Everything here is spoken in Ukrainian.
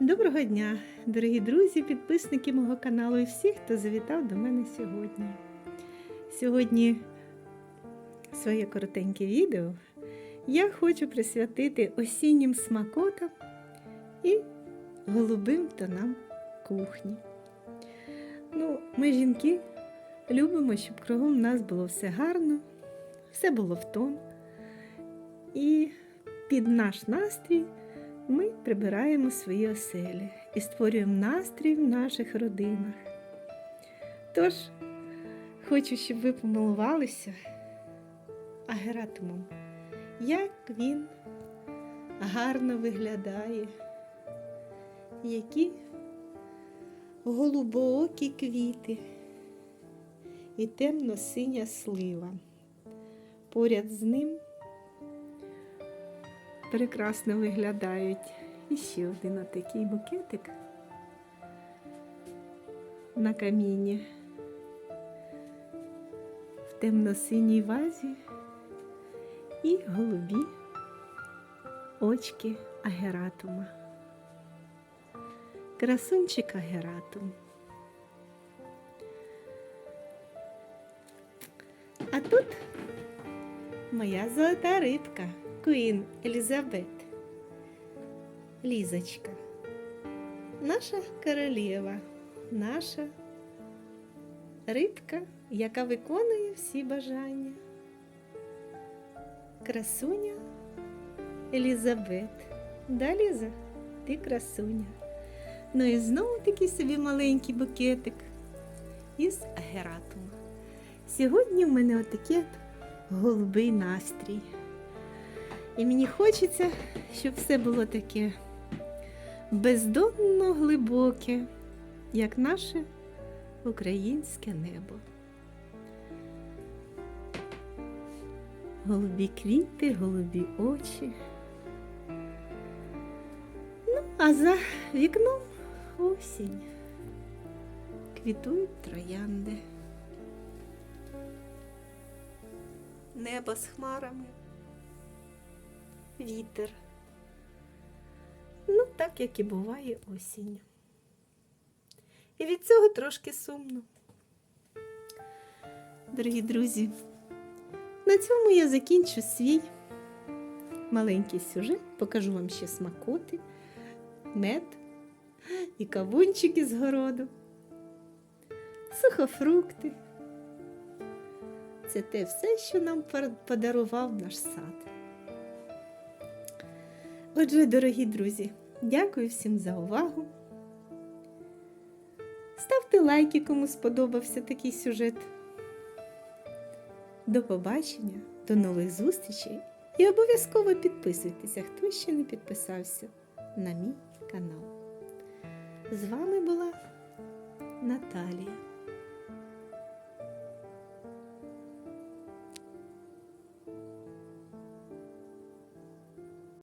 Доброго дня, дорогі друзі, підписники мого каналу і всі, хто завітав до мене сьогодні. Сьогодні своє коротеньке відео я хочу присвятити осіннім смакотам і голубим тонам кухні. Ну, ми, жінки, любимо, щоб кругом нас було все гарно, все було в тон. І під наш настрій ми прибираємо свої оселі і створюємо настрій в наших родинах. Тож, хочу, щоб ви помилувалися агератумом, як він гарно виглядає, які голубоокі квіти і темно-синя слива. Поряд з ним прекрасно виглядають. І ще один отакий букетик на каміні в темно-синій вазі і голубі очки агератума. Красунчик агератум. А тут моя золота рибка. Куін Елізабет. Лізочка. Наша королева, наша рибка, яка виконує всі бажання. Красуня Елізабет. Да, Ліза, ти красуня. Ну і знову такий собі маленький букетик із агератума. Сьогодні в мене отакий голубий настрій. І мені хочеться, щоб все було таке бездонно глибоке, як наше українське небо. Голубі квіти, голубі очі. Ну, а за вікном осінь. Квітують троянди. Небо з хмарами вітер. Ну, так як і буває осінь. І від цього трошки сумно. Дорогі друзі, на цьому я закінчу свій маленький сюжет, покажу вам ще смакоти, мед і кавунчики з городу, сухофрукти. Це те все, що нам подарував наш сад. Отже, дорогі друзі, дякую всім за увагу. Ставте лайки, кому сподобався такий сюжет. До побачення, до нових зустрічей і обов'язково підписуйтеся, хто ще не підписався на мій канал. З вами була Наталія.